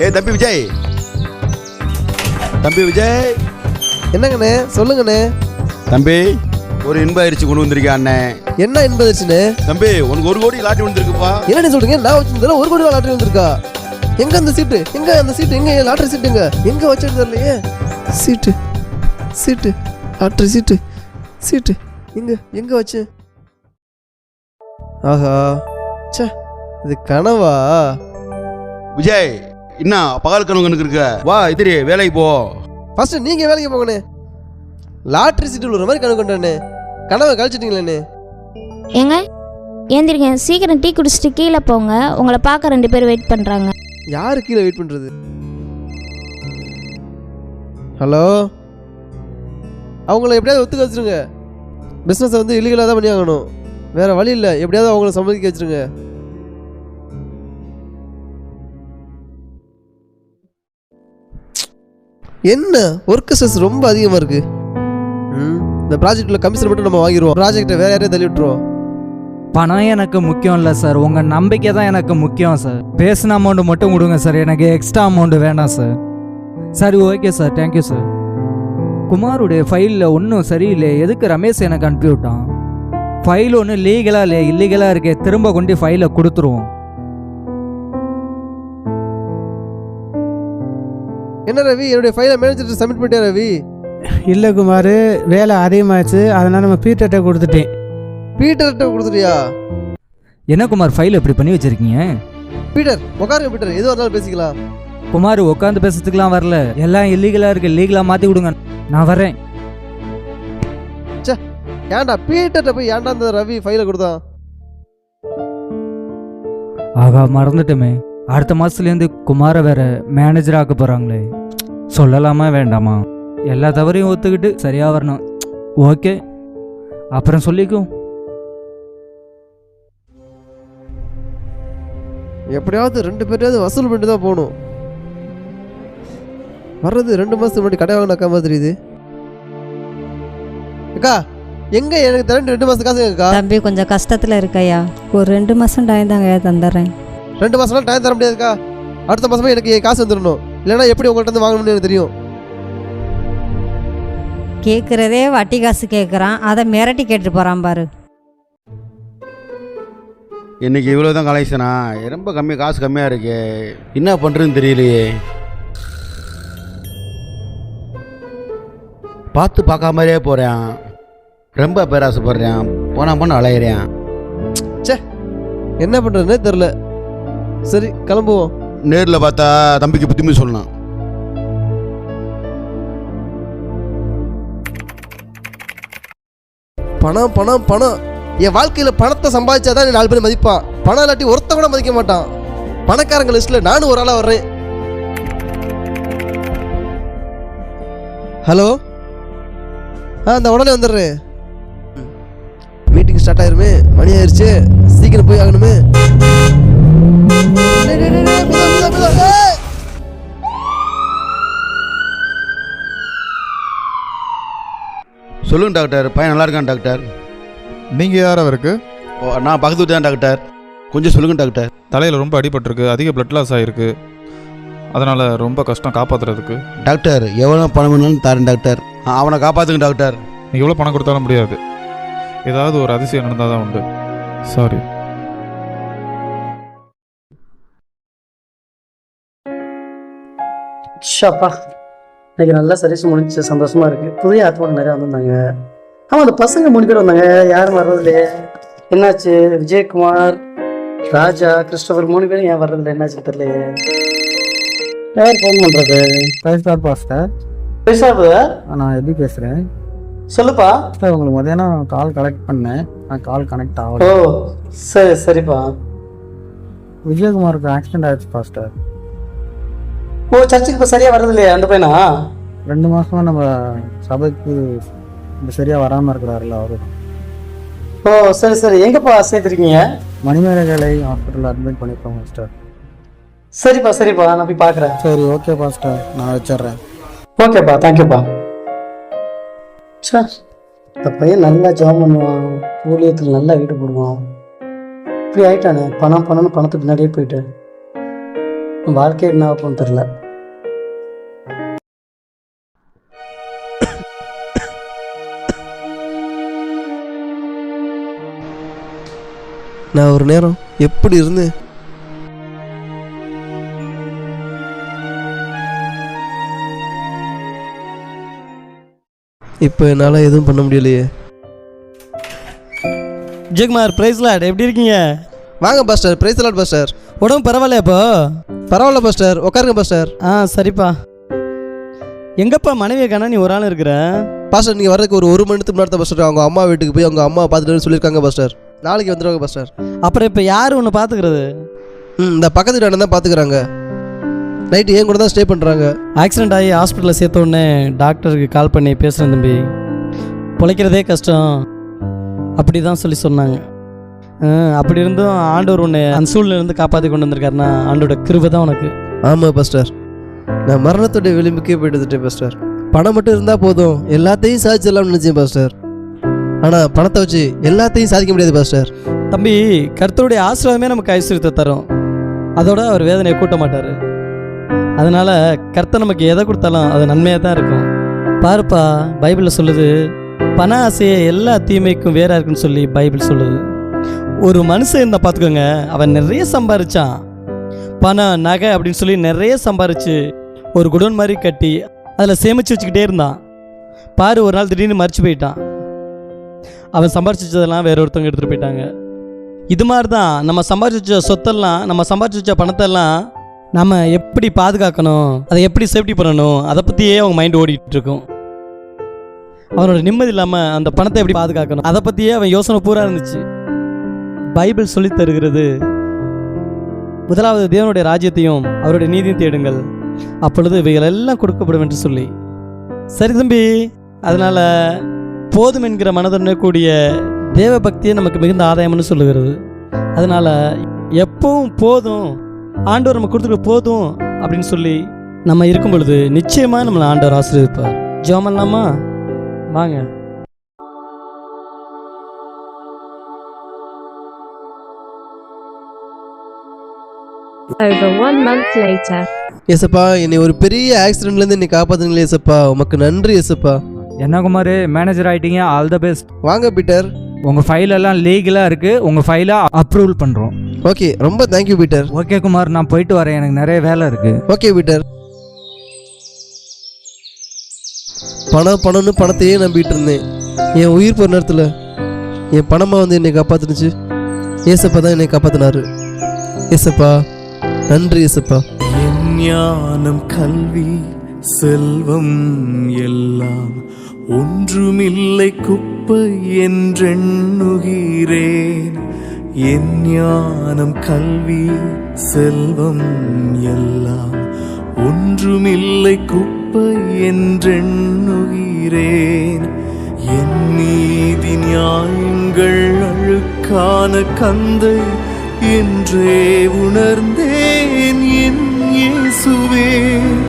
ஏ தம்பி விஜய். தம்பி விஜய். என்னங்கண்ணே சொல்லுங்கண்ணே. தம்பி ஒரு இன்ப அரிசி கொண்டு வந்திருக்கேன் அண்ணன் என்ன என்பதுச்சுண்ணே தம்பி உனக்கு ஒரு கோடி லாட்டி வந்திருக்குப்பா என்னண்ணே சொல்றீங்க? நான் வச்சிருந்தா ஒரு கோடி லாட்டரி வந்திருக்கா எங்க அந்த சீட்டு? எங்க அந்த சீட்டு? எங்க லாட்டரி சீட்டுங்க எங்க? வச்சது தெரியலையே. சீட்டு சீட்டு லாட்டரி சீட்டு சீட்டு. எங்க எங்க வச்சு? ஆஹா. ச்சே இது கனவா? விஜய் என்ன பகல் கனவு கணக்கு இருக்க? வா எதிரி வேலைக்கு போ. ஃபர்ஸ்ட் நீங்க வேலைக்கு போங்கண்ணே. லாட்டரி சீட்டு விழுற மாதிரி கனவு கொண்டாண்ணே. கனவை கழிச்சிட்டீங்களேண்ணே. ஏங்க ஏந்திரிங்க சீக்கிரம் டீ குடிச்சிட்டு கீழே போங்க. உங்களை பார்க்க ரெண்டு பேர் வெயிட் பண்ணுறாங்க யாரு கீழே வெயிட் பண்றது? ஹலோ அவங்கள எப்படியாவது ஒத்துக்க வச்சிருங்க. பிஸ்னஸை வந்து இல்லீகலாக தான் பண்ணி ஆகணும் வேற வழி இல்லை. எப்படியாவது அவங்கள சம்மதிக்க வச்சிருங்க. என்ன? ஒர்க் ஸ்ட்ரெஸ் ரொம்ப அதிகமாக இருக்குது ம், இந்த ப்ராஜெக்டில் கமிஷன் மட்டும் நம்ம வாங்கிடுவோம் ப்ராஜெக்டை வேறு யாரையும் தள்ளி விட்டுருவோம். பணம் எனக்கு முக்கியம் இல்லை சார் உங்கள் நம்பிக்கை தான் எனக்கு முக்கியம் சார் பேசின அமௌண்ட் மட்டும் கொடுங்க சார் எனக்கு எக்ஸ்ட்ரா அமௌண்ட் வேண்டாம் சார் சரி okay sir thank you sir குமாருடைய ஃபைலில் ஒன்றும் சரியில்லை. எதுக்கு ரமேஷ் எனக்கு அனுப்பி விட்டான் ஃபைல் ஒன்று லீகலாக இல்லை இல்லீகலாக இருக்கே. திரும்ப கொண்டு ஃபைலை கொடுத்துருவோம். என்ன ரவி? என்னுடைய ஃபைலை மேனேஜர் சப்மிட் பண்ணிட்டேன் ரவி? இல்லை குமார் வேலை அதிகமாச்சு அதனால் நம்ம பீட்டர்கிட்ட கொடுத்துட்டேன். பீட்டர்கிட்ட கொடுத்துட்டியா? என்ன குமார் ஃபைல் எப்படி பண்ணி வச்சிருக்கீங்க? பீட்டர் உட்காருங்க பீட்டர். எதுவாக இருந்தாலும் பேசிக்கலாம். குமார் உட்காந்து பேசுறதுக்குலாம் வரல. எல்லாம் இல்லீகலாக இருக்கு. லீகலாக மாற்றி கொடுங்க நான் வரேன். ஏன்டா பீட்டர்கிட்ட போய் ஏன்டா இந்த ரவி ஃபைலை கொடுத்தான்? ஆகா மறந்துட்டோமே. அடுத்த மாதத்துலேருந்து குமாரை வேற மேனேஜர் ஆக்க போகிறாங்களே சொல்லலாமா வேண்டாமா? எல்லா தவறையும் ஒத்துக்கிட்டு சரியாக வரணும். ஓகே. அப்புறம் சொல்லிக்கும் எப்படியாவது ரெண்டு பேரையாவது வசூல் பண்ணிட்டு தான் போகணும். வர்றது ரெண்டு மாதத்துக்கு முன்னாடி கடை வாங்கின அக்கா மாதிரி தெரியுது அக்கா எங்க எனக்கு தரேன் ரெண்டு மாதம் காசு அக்கா? தம்பி கொஞ்சம் கஷ்டத்தில் இருக்கையா? ஒரு ரெண்டு மாதம் டைம் தாங்க தந்துடுறேன். ரெண்டு மாதம்லாம் டைம் தர முடியாதுக்கா. அடுத்த மாதமே எனக்கு காசு வந்துடணும் இல்லைன்னா எப்படி உங்கள்கிட்ட இருந்து வாங்கணும்னு எனக்கு தெரியும். கேட்குறதே வட்டி காசு கேட்குறான் அதை மிரட்டி கேட்டு போகிறான் பாரு. இன்னைக்கு இவ்வளோ தான் கலெக்ஷனா ரொம்ப கம்மி காசு கம்மியாக இருக்கு. என்ன பண்ணுறதுன்னு தெரியலையே. பார்த்து பார்க்காம மாதிரியே போகிறேன் ரொம்ப பேராசைப்படுறேன். போனா போன அலையிறேன். என்ன பண்ணுறதுனே தெரில சரி கிளம்புவோம். நேரில் பார்த்தா தம்பிக்கு புத்திமதி சொல்லணும். பணம் பணம் பணம். என் வாழ்க்கையில் பணத்தை சம்பாதிச்சாதான் நீ நாலு பேர் மதிப்பான் பணம் இல்லாட்டி ஒருத்த கூட மதிக்க மாட்டான். பணக்காரங்க லிஸ்ட்டில் நானும் ஒரு ஆளாக வர்றேன். ஹலோ? ஆ இந்த உடனே வந்துடுறேன். Meeting start ஆயிருமே. மணி ஆயிடுச்சு சீக்கிரம் போய் ஆகணுமே. சொல்லுங்க டாக்டர். பையன் நல்லா இருக்கான் டாக்டர். நீங்கள் யார் அவருக்கு? ஓ, நான் பக்கத்து வீட்டு தான் டாக்டர். கொஞ்சம் சொல்லுங்க டாக்டர். தலையில் ரொம்ப அடிபட்டிருக்கு அதிக பிளட் லாஸ் ஆகிருக்கு அதனால் ரொம்ப கஷ்டம் காப்பாற்றுறதுக்கு டாக்டர் எவ்வளோ பணம் வேணாலும் தரேன் டாக்டர். ஆ, அவனை காப்பாற்றுங்க டாக்டர். நீங்கள் எவ்வளோ பணம் கொடுத்தாலும் முடியாது. ஏதாவது ஒரு அதிசயம் நடந்தால் தான் உண்டு. சாரி ஷாப்பா. இன்னைக்கு நல்லா சர்வீஸ் முடிஞ்சு சந்தோஷமா இருக்கு. புதிய ஆத்மா நிறைய வந்திருந்தாங்க. ஆமா அந்த பசங்க மூணு பேர் வந்தாங்க. யாரும் வர்றதில்லையே என்னாச்சு? விஜயகுமார் ராஜா கிறிஸ்டோபர் மூணு பேரும் ஏன் வர்றதில்லை? என்னாச்சு தெரியலையே யார் ஃபோன் பண்றது? Five pastor. பேசாத நான் எப்படி பேசுகிறேன் சொல்லுப்பா. சார் உங்களுக்கு மதியானம் கால் கலெக்ட் பண்ணேன். நான் கால் கனெக்ட் ஓ ஆகல சரி சரிப்பா. விஜயகுமாருக்கு ஆக்சிடென்ட் ஆயிடுச்சு பாஸ்டர். ஓ சர்ச்சுக்கு இப்போ சரியா வர்றதில்லையே அந்த பையனா? ரெண்டு மாசமா நம்ம சபைக்கு சரியா வராம இருக்கிறாருல்ல அவரு. ஓ சரி சரி. எங்கப்பா சேர்த்துருக்கீங்க மணிமேகலை ஹாஸ்பிட்டல் அட்மிட் பண்ணிருக்கோம் மாஸ்டர் சரிப்பா சரிப்பா. நான் போய் பார்க்குறேன் சரி ஓகே பாஸ்டர் நான் வச்சிடுறேன். ஓகேப்பா தேங்க்யூப்பா சார் இந்த பையன் நல்லா ஜாப் பண்ணுவான். ஊழியத்தில் நல்லா ஈடுபடுவான் இப்படி ஆயிட்டானே. பணம் பணம்னு பணத்துக்கு பின்னாடியே போயிட்டு உன் வாழ்க்கை என்ன ஆகும்னு தெரில நான் ஒரு நேரம் எப்படி இருந்தேன் இப்போ என்னால் எதுவும் பண்ண முடியலையே. விஜயகுமார் பிரைஸ்லாட் எப்படி இருக்கீங்க? வாங்க பாஸ்டர் பிரைஸ் லாட் பாஸ்டர் உடம்பு பரவாயில்லையா இப்போ? பரவாயில்ல பாஸ்டர் உட்காருங்க பாஸ்டர் ஆ சரிப்பா. எங்கப்பா மனைவியை காணா நீ ஒரு ஆள் இருக்கிற? பாஸ்டர் நீங்கள் வரதுக்கு ஒரு ஒரு மணி நேரத்துக்கு முன்னாடி பாஸ்டர் அவங்க அம்மா வீட்டுக்கு போய் அவங்க அம்மா பார்த்துட்டு சொல்லியிருக்காங்க பாஸ்டர் நாளைக்கு வந்துடுவாங்க பாஸ்டர் அப்புறம் இப்போ யார் உன்னை பார்த்துக்கிறது ம் இந்த பக்கத்து வீட்டாண்ட தான் பார்த்துக்கிறாங்க நைட்டு ஏன் கூட தான் ஸ்டே பண்ணுறாங்க ஆக்சிடென்ட் ஆகி ஹாஸ்பிட்டலில் சேர்த்த உடனே டாக்டருக்கு கால் பண்ணி பேசுகிறேன் தம்பி. பிழைக்கிறதே கஷ்டம். அப்படி தான் சொல்லி சொன்னாங்க. அப்படி இருந்தும் ஆண்டவர் உன்னை அந்த சூழ்நிலையிலேருந்து காப்பாற்றி கொண்டு வந்திருக்காருன்னா ஆண்டோட கிருபை தான் உனக்கு. ஆமாம் பாஸ்டர் நான் மரணத்துடைய விளிம்புக்கே போயிட்டு வந்துட்டேன் பாஸ்டர் பணம் மட்டும் இருந்தால் போதும். எல்லாத்தையும் சாதிச்சிடலாம்னு நினச்சேன் பாஸ்டர் ஆனால் பணத்தை வச்சு எல்லாத்தையும் சாதிக்க முடியாது பாஸ்டர் தம்பி கர்த்தருடைய ஆசீர்வாதமே நமக்கு ஐஸ்வர்யத்தை தரும். அதோட அவர் வேதனையை கூட்ட மாட்டார். அதனால் கர்த்தர் நமக்கு எதை கொடுத்தாலும் அது நன்மையாக தான் இருக்கும். பாருப்பா பைபிளில் சொல்லுது பண ஆசையை எல்லா தீமைக்கும் வேற இருக்குன்னு சொல்லி பைபிள் சொல்லுது. ஒரு மனுஷன் இருந்தால் பார்த்துக்கோங்க அவன் நிறைய சம்பாரிச்சான். பணம் நகை அப்படின்னு சொல்லி நிறைய சம்பாரிச்சு ஒரு குடோன் மாதிரி கட்டி அதில் சேமித்து வச்சுக்கிட்டே இருந்தான். பாரு ஒரு நாள் திடீர்னு மறிச்சு போயிட்டான். அவன் சம்பாரிச்சு வேற ஒருத்தவங்க எடுத்துகிட்டு போயிட்டாங்க. இது மாதிரி தான் நம்ம சம்பாதிச்ச சொத்தெல்லாம் நம்ம சம்பாதிச்ச பணத்தெல்லாம் நம்ம எப்படி பாதுகாக்கணும் அதை எப்படி சேஃப்டி பண்ணணும் அதை பற்றியே அவங்க மைண்ட் ஓடிட்டு இருக்கும். அவனோட நிம்மதி இல்லாமல் அந்த பணத்தை எப்படி பாதுகாக்கணும் அதை பற்றியே அவன் யோசனை பூரா இருந்துச்சு. பைபிள் சொல்லித் தருகிறது முதலாவது தேவனுடைய ராஜ்யத்தையும் அவருடைய நீதியும் தேடுங்கள். அப்பொழுது இவைகள் எல்லாம் கொடுக்கப்படும் என்று சொல்லி. சரி தம்பி அதனால போதும் என்கிற மனதுடன் கூடிய தேவ பக்தியே நமக்கு மிகுந்த ஆதாயம்னு சொல்லுகிறது. அதனால எப்பவும் போதும் ஆண்டவர் நம்ம கொடுத்துருக்க போதும் அப்படின்னு சொல்லி நம்ம இருக்கும் பொழுது நிச்சயமாக நம்மளை ஆண்டவர் ஆசீர்வதிப்பார். ஜோமல்லாமா வாங்க. Over one month later. ஏசப்பா என்னை ஒரு பெரிய ஆக்சிடென்ட்லேருந்து என்னை காப்பாத்துங்களே ஏசப்பா உமக்கு நன்றி ஏசப்பா என்ன குமார் மேனேஜர் ஆயிட்டீங்க ஆல் த பெஸ்ட் வாங்க பீட்டர். உங்கள் ஃபைல் எல்லாம் லீகலாக இருக்குது உங்கள் ஃபைலை அப்ரூவல் பண்ணுறோம் ஓகே ரொம்ப தேங்க்யூ பீட்டர். ஓகே குமார் நான் போயிட்டு வரேன் எனக்கு நிறைய வேலை இருக்குது ஓகே பீட்டர். பணம் பணம்னு பணத்தையே நம்பிட்டு இருந்தேன். என் உயிர் போகிற நேரத்தில் என் பணமாக வந்து என்னை காப்பாத்துனுச்சு. ஏசப்பா தான் என்னை காப்பாத்தினாரு. ஏசப்பா நன்றி ஏசப்பா. ஞானம் கல்வி செல்வம் எல்லாம் ஒன்றுமில்லை குப்பை என்றெண்ணுகிறேன். என் ஞானம் கல்வி செல்வம் எல்லாம் ஒன்றுமில்லை குப்பை என்றெண்ணுகிறேன். என் நீதி நியாயங்கள் அழுக்கான கந்தை என்றே உணர்ந்தேன். என் இயேசுவே